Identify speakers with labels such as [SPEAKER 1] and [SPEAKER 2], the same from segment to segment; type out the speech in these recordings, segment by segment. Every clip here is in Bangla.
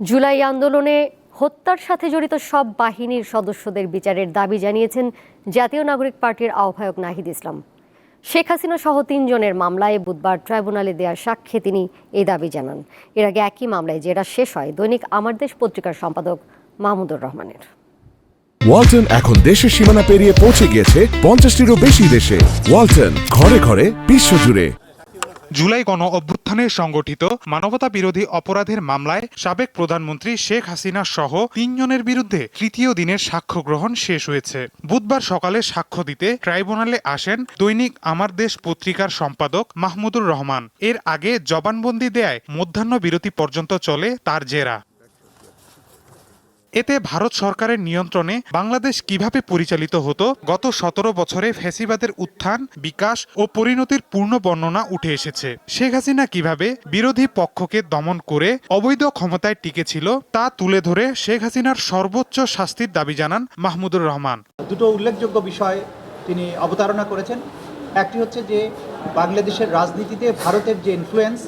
[SPEAKER 1] জুলাই আন্দোলনে হত্যার সাথে জড়িত সব বাহিনীর সদস্যদের বিচারের দাবি জানিয়েছেন জাতীয় নাগরিক পার্টির আহ্বায়ক নাহিদ ইসলাম। শেখ হাসিনা সহ তিনজনের মামলায় বুধবার ট্রাইব্যুনালে দেওয়ার সাক্ষ্যে তিনি এই দাবি জানান। এর আগে একই মামলায় জেরা শেষ হয় দৈনিক আমার দেশ পত্রিকার সম্পাদক মাহমুদুর রহমানের।
[SPEAKER 2] ওয়ালটন এখন দেশের সীমানা পেরিয়ে পৌঁছে গিয়েছে পঞ্চাশটিরও বেশি দেশে। ওয়ালটন ঘরে ঘরে বিশ্বজুড়ে।
[SPEAKER 3] জুলাই গণ অভ্যুত্থানে সংগঠিত মানবতা বিরোধী অপরাধের মামলায় সাবেক প্রধানমন্ত্রী শেখ হাসিনা সহ তিনজনের বিরুদ্ধে তৃতীয় দিনের সাক্ষ্য গ্রহণ শেষ হয়েছে। বুধবার সকালে সাক্ষ্য দিতে ট্রাইব্যুনালে আসেন দৈনিক আমার দেশ পত্রিকার সম্পাদক মাহমুদুর রহমান। এর আগে জবানবন্দি দেয় মধ্যাহ্ন বিরতি পর্যন্ত চলে তার জেরা। এতে ভারত সরকারের নিয়ন্ত্রণে বাংলাদেশ কীভাবে পরিচালিত হতো, গত সতেরো বছরে ফ্যাসিবাদের উত্থান, বিকাশ ও পরিণতির পূর্ণ বর্ণনা উঠে এসেছে। শেখ হাসিনা কীভাবে বিরোধী পক্ষকে দমন করে অবৈধ ক্ষমতায় টিকেছিল, তা তুলে ধরে শেখ হাসিনার সর্বোচ্চ শাস্তির দাবি জানান মাহমুদুর রহমান।
[SPEAKER 4] দুটো উল্লেখযোগ্য বিষয় তিনি অবতারণা করেছেন। একটি হচ্ছে যে, বাংলাদেশের রাজনীতিতে ভারতের যে ইনফ্লুয়েন্স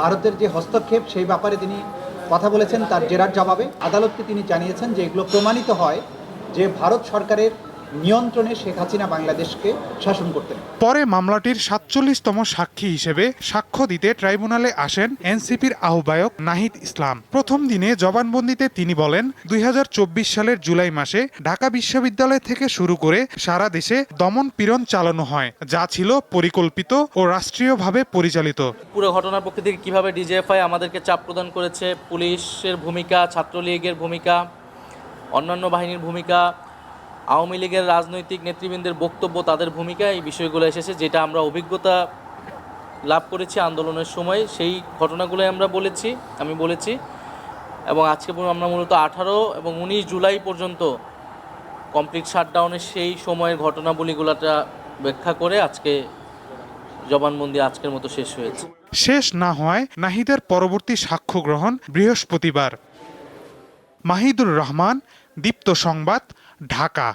[SPEAKER 4] ভারতের যে হস্তক্ষেপ, সেই ব্যাপারে তিনি কথা বলেছেন তার জেরার জবাবে। আদালতকে তিনি জানিয়েছেন যে এগুলো প্রমাণিত হয় যে ভারত সরকারের নিয়ন্ত্রণে শেখ হাসিনা বাংলাদেশকে শাসন করতেন।
[SPEAKER 3] পরে মামলাটির সাতচল্লিশতম সাক্ষী হিসেবে সাক্ষ্য দিতে ট্রাইব্যুনালে আসেন এনসিপির আহ্বায়ক নাহিদ ইসলাম। প্রথম দিনে জবানবন্দিতে তিনি বলেন দুই হাজার চব্বিশ সালের জুলাই মাসে ঢাকা বিশ্ববিদ্যালয় থেকে শুরু করে সারা দেশে দমন পীড়ন চালানো হয় যা ছিল পরিকল্পিত ও রাষ্ট্রীয়ভাবে পরিচালিত।
[SPEAKER 5] পুরো ঘটনার পক্ষ থেকে কীভাবে ডিজিএফআই আমাদেরকে চাপ প্রদান করেছে পুলিশের ভূমিকা ছাত্রলীগের ভূমিকা অন্যান্য বাহিনীর ভূমিকা আওয়ামী লীগের রাজনৈতিক নেতৃবৃন্দের বক্তব্য, তাদের ভূমিকা এই বিষয়গুলো এসেছে, যেটা আমরা অভিজ্ঞতা লাভ করেছি আন্দোলনের সময়। সেই ঘটনাগুলোই আমরা বলেছি, আমি বলেছি। এবং আজকে আমরা মূলত আঠারো এবং উনিশ জুলাই পর্যন্ত কমপ্লিট শাটডাউনের সেই সময়ের ঘটনাবলীগুলোটা ব্যাখ্যা করে আজকে জবানবন্দি আজকের মতো শেষ হয়েছে।
[SPEAKER 3] শেষ না হওয়ায় নাহিদের পরবর্তী সাক্ষ্য গ্রহণ বৃহস্পতিবার। মাহিদুর রহমান, দীপ্ত সংবাদ ঢাকা